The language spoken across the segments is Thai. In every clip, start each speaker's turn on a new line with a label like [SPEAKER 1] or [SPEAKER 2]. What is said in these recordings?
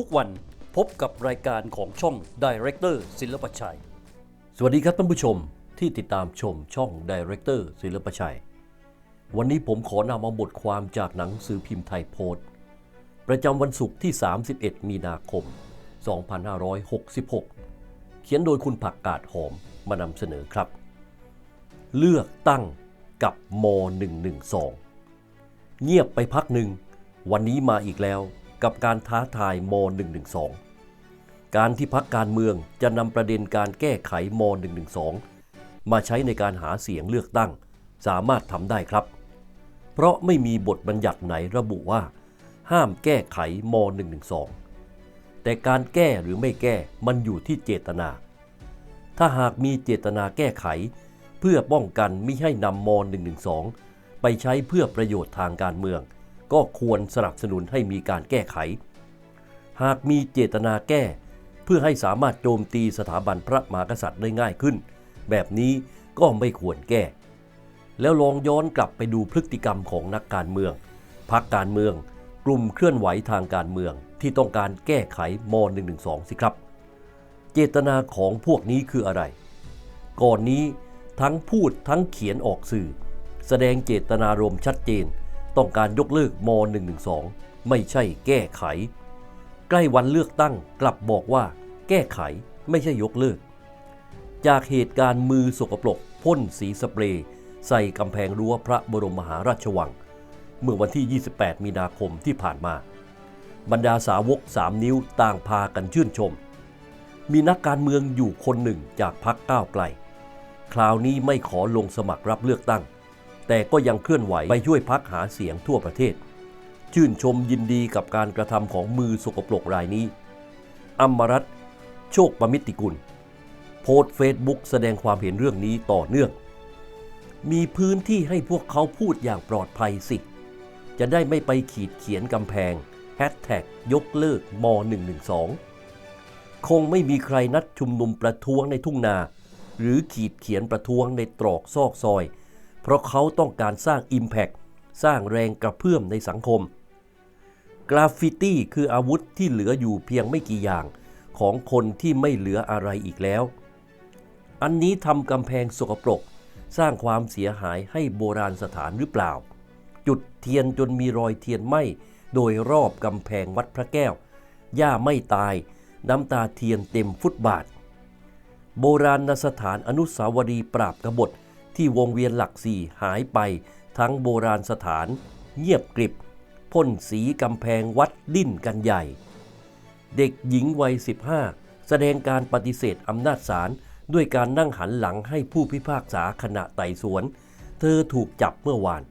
[SPEAKER 1] ทุกวันพบกับรายการของช่อง Director ศิลปชัย สวัสดีครับท่านผู้ชมที่ติดตามชมช่อง Director ศิลปชัย วันนี้ผมขอนำเอาบทความจากหนังสือพิมพ์ไทยโพสต์ ประจำวันศุกร์ที่ 31 มีนาคม 2566 เขียนโดยคุณผักกาดหอมมานำเสนอครับ เลือกตั้งกับม .112 เงียบไปพักหนึ่ง วันนี้มาอีกแล้ว กับการท้าทายม .112 การที่พักการเมืองจะนำประเด็นการแก้ไขม .112 มาใช้ในการหาเสียงเลือกตั้ง สามารถทำได้ครับ เพราะไม่มีบทบัญญัติไหนระบุว่า ห้ามแก้ไขม .112 แต่การแก้หรือไม่แก้มันอยู่ที่เจตนา ถ้าหากมีเจตนาแก้ไข เพื่อป้องกันไม่ให้นำม .112 ไปใช้เพื่อประโยชน์ทางการเมือง ก็ควรสนับสนุนให้มีการแก้ไข หากมีเจตนาแก้ เพื่อให้สามารถโจมตีสถาบันพระมหากษัตริย์ได้ง่ายขึ้น แบบนี้ก็ไม่ควรแก้ แล้วลองย้อนกลับไปดูพฤติกรรมของนักการเมืองพักการเมือง กลุ่มเคลื่อนไหวทางการเมืองที่ต้องการแก้ไขม .112 สิครับ เจตนาของพวกนี้คืออะไร ก่อนนี้ทั้งพูดทั้งเขียนออกสื่อ แสดงเจตนารมณ์ชัดเจน ต้องการยกเลิกม .112 ไม่ใช่แก้ไข ใกล้วันเลือกตั้งกลับบอกว่า แก้ไขไม่ใช่ยกเลิก จากเหตุการณ์มือสกปรกพ่นสีสเปรย์ใส่กำแพงรั้วพระบรมมหาราชวัง เมื่อวันที่ 28 มีนาคมที่ผ่านมา บรรดาสาวกสามนิ้วต่างพากันชื่นชม มีนักการเมืองอยู่คนหนึ่งจากพรรคก้าวไกล คราวนี้ไม่ขอลงสมัครรับเลือกตั้ง แต่ก็ยังเคลื่อนไหวไปช่วยพักหาเสียงทั่วประเทศ ชื่นชมยินดีกับการกระทำของมือสกปรกรายนี้อัมรัตโชคประมิติกุล โพสเฟซบุ๊กแสดงความเห็นเรื่องนี้ต่อเนื่อง มีพื้นที่ให้พวกเขาพูดอย่างปลอดภัยสิ จะได้ไม่ไปขีดเขียนกำแพงแฮชแท็กยกเลิกม .112 คงไม่มีใครนัดชุมนุมประท้วงในทุ่งนา หรือขีดเขียนประท้วงในตรอกซอกซอย เพราะเขาต้องการสร้าง Impact สร้างแรงกระเพื่อมในสังคม กราฟฟิตี้คืออาวุธที่เหลืออยู่เพียงไม่กี่อย่างของคนที่ไม่เหลืออะไรอีกแล้ว อันนี้ทำกำแพงสกปรก สร้างความเสียหายให้โบราณสถานหรือเปล่า จุดเทียนจนมีรอยเทียนไหม้โดยรอบกำแพงวัดพระแก้วย่าไม่ตาย น้ำตาเทียนเต็มฟุตบาท โบราณสถานอนุสาวรีย์ปราบกบฏ ที่วงเวียนหลักสี่หายไป ทั้งโบราณสถาน เงียบกริบพ่นสีกำแพงวัดดิ้นกันใหญ่ เด็กหญิงวัย 15 แสดงการปฏิเสธอำนาจศาลด้วยการนั่งหันหลังให้ผู้พิพากษาขณะไต่สวน เธอถูกจับเมื่อวาน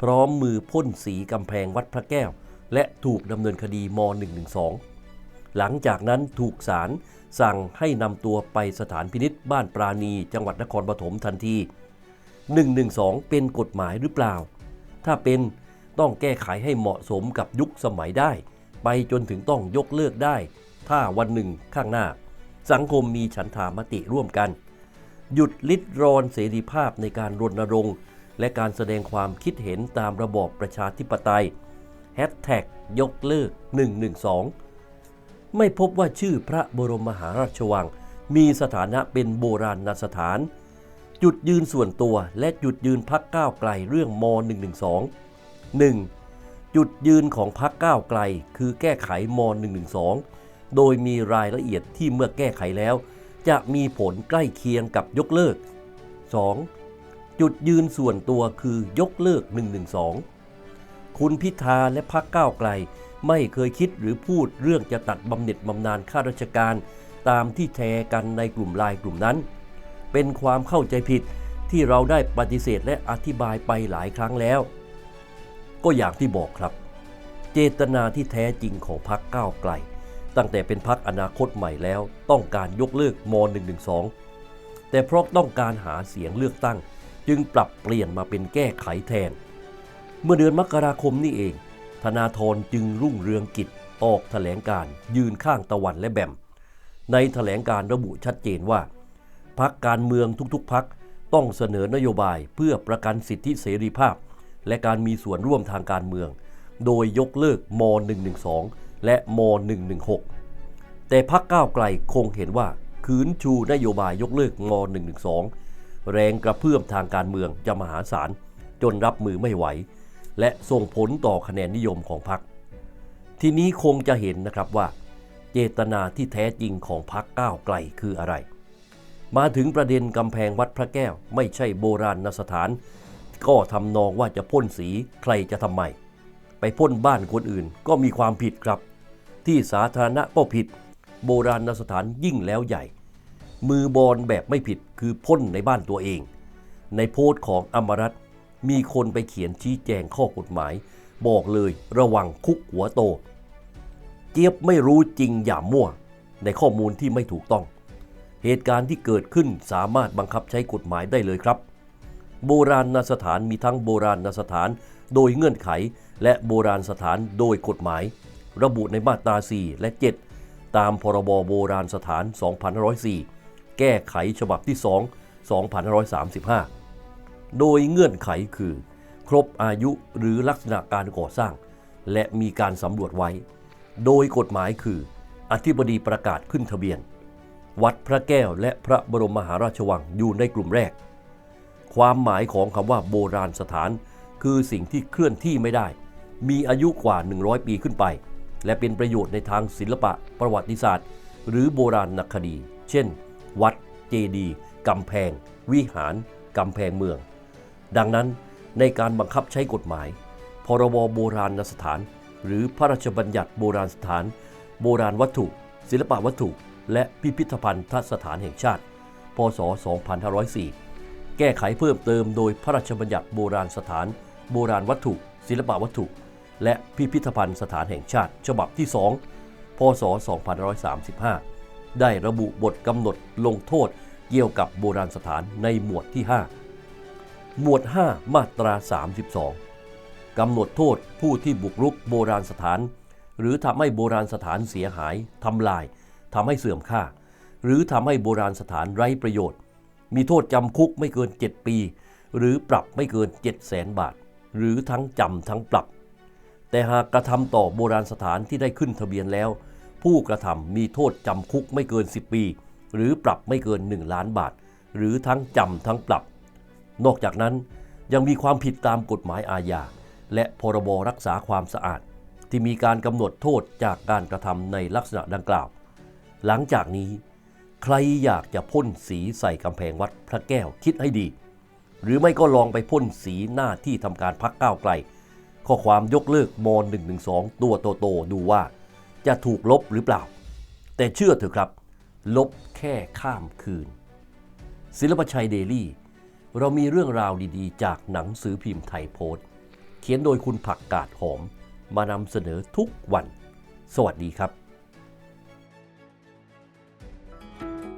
[SPEAKER 1] พร้อมมือพ่นสีกำแพงวัดพระแก้ว และถูกดำเนินคดีม .112 หลังจากนั้นถูกศาลสั่งให้นำตัวไปสถานพินิษบ้านปราณีจังหวัดนครปฐมทันที 112 เป็นกฎหมายหรือเปล่า ถ้าเป็นต้องแก้ไขให้เหมาะสมกับยุคสมัยได้ ไปจนถึงต้องยกเลิกได้ ถ้าวันหนึ่งข้างหน้า สังคมมีฉันทามติร่วมกัน หยุดลิดรอนเสรีภาพในการรณรงค์ และการแสดงความคิดเห็นตามระบอบประชาธิปไตยแฮชแท็กยกเลิก 112 ไม่พบว่าชื่อพระบรมมหาราชวัง มีสถานะเป็นโบราณสถาน จุดยืนส่วนตัวและจุดยืนพักก้าวไกลเรื่องม .112 1. จุดยืนของพักก้าวไกล คือแก้ไขม .112 โดยมีรายละเอียดที่เมื่อแก้ไขแล้ว จะมีผลใกล้เคียงกับยกเลิก 2. จุดยืนส่วนตัวคือยกเลิก 112 คุณพิธาและพักก้าวไกล ไม่เคยคิดหรือพูดเรื่องจะตัดบำเหน็จบำนาญข้าราชการ ตามที่แชร์กันในกลุ่มไลน์กลุ่มนั้น เป็นความเข้าใจผิดที่เราได้ปฏิเสธและอธิบายไปหลายครั้งแล้ว ก็อย่างที่บอกครับ เจตนาที่แท้จริงของพรรคก้าวไกล ตั้งแต่เป็นพรรคอนาคตใหม่แล้ว ต้องการยกเลิกม .112 แต่เพราะต้องการหาเสียงเลือกตั้ง จึงปรับเปลี่ยนมาเป็นแก้ไขแทน เมื่อเดือนมกราคมนี่เอง ธนาธรจึงรุ่งเรืองกิจออกแถลงการยืนข้างตะวันและแบม ในแถลงการระบุชัดเจนว่า พักการเมืองทุกๆพักต้องเสนอนโยบายเพื่อประกันสิทธิเสรีภาพ และการมีส่วนร่วมทางการเมือง โดยยกเลิกม .112 และม 116 แต่พักก้าวไกลคงเห็นว่าขืนชูนโยบายยกเลิกม 112 แรงกระเพื่อมทางการเมืองจะมหาศาลจนรับมือไม่ไหว และส่งผลต่อคะแนนนิยมของพรรคทีนี้คงจะเห็นนะครับว่า เจตนาที่แท้จริงของพรรคก้าวไกลคืออะไร มาถึงประเด็นกำแพงวัดพระแก้ว ไม่ใช่โบราณสถาน ก็ทำนองว่าจะพ่นสีใครจะทำไม ไปพ่นบ้านคนอื่นก็มีความผิดครับ ที่สาธารณะก็ผิด โบราณสถานยิ่งแล้วใหญ่ มือบอลแบบไม่ผิดคือพ่นในบ้านตัวเอง ในโพสต์ของอมรัตน์มีคนไปเขียนชี้แจงข้อกฎหมาย บอกเลยระวังคุกหัวโต เจี๊ยบไม่รู้จริงอย่ามั่ว ในข้อมูลที่ไม่ถูกต้อง เหตุการณ์ที่เกิดขึ้นสามารถบังคับใช้กฎหมายได้เลยครับ โบราณสถานมีทั้งโบราณสถานโดยเงื่อนไข และโบราณสถานโดยกฎหมาย ระบุในมาตรา 4 และ 7 ตามพรบโบราณสถาน 2504 แก้ไขฉบับที่ 2 2535 โดยเงื่อนไขคือ ครบอายุหรือลักษณะการก่อสร้าง และมีการสำรวจไว้ โดยกฎหมายคือ อธิบดีประกาศขึ้นทะเบียน วัดพระแก้วและพระบรมมหาราชวังอยู่ในกลุ่มแรก ความหมายของคำว่าโบราณสถาน คือสิ่งที่เคลื่อนที่ไม่ได้ มีอายุกว่า 100 ปีขึ้นไป และเป็นประโยชน์ในทางศิลปะประวัติศาสตร์ หรือโบราณนักคดี เช่น วัด เจดีย์กำแพง วิหาร กำแพงเมือง ดังนั้นในการบังคับใช้กฎหมาย พรบโบราณสถาน หรือพระราชบัญญัติโบราณสถาน โบราณวัตถุ ศิลปวัตถุ และพิพิธภัณฑสถานแห่งชาติ พศ 2504 แก้ไขเพิ่มเติมโดยพระราชบัญญัติโบราณสถาน โบราณวัตถุ ศิลปวัตถุ และพิพิธภัณฑ์สถานแห่งชาติ ฉบับที่ 2 พศ 2535 ได้ระบุบทกำหนดลงโทษเกี่ยวกับโบราณสถานในหมวดที่ 5 หมวด 5 มาตรา 32 กำหนดโทษผู้ที่บุกรุกโบราณสถาน หรือทำให้โบราณสถานเสียหายทำลาย ทำให้เสื่อมค่า หรือทำให้โบราณสถานไร้ประโยชน์ มีโทษจำคุกไม่เกิน 7 ปี หรือปรับไม่เกิน 7 0 0 0 0 0บาท หรือทั้งจำทั้งปรับ แต่หากกระทำต่อโบราณสถานที่ได้ขึ้นทะเบียนแล้ว ผู้กระทำมีโทษจำคุกไม่เกิน 10 ปี หรือปรับไม่เกิน 1 ล้านบาท หรือทั้งจำทั้งปรับ นอกจากนั้นยังมีความผิดตามกฎหมายอาญาและพรบรักษาความสะอาด ที่มีการกำหนดโทษจากการกระทำในลักษณะดังกล่าว หลังจากนี้ ใครอยากจะพ่นสีใส่กำแพงวัดพระแก้วคิดให้ดี หรือไม่ก็ลองไปพ่นสีหน้าที่ทำการพักก้าวไกล ข้อความยกเลิกมอ .112 ตัวโตๆดูว่าจะถูกลบหรือเปล่า แต่เชื่อเถอะครับ ลบแค่ข้ามคืน ศิลปชัยเดลี่ เรามีเรื่องราวดีๆ จากหนังสือพิมพ์ไทยโพสต์ เขียนโดยคุณผักกาดหอม มานำเสนอทุกวัน สวัสดีครับ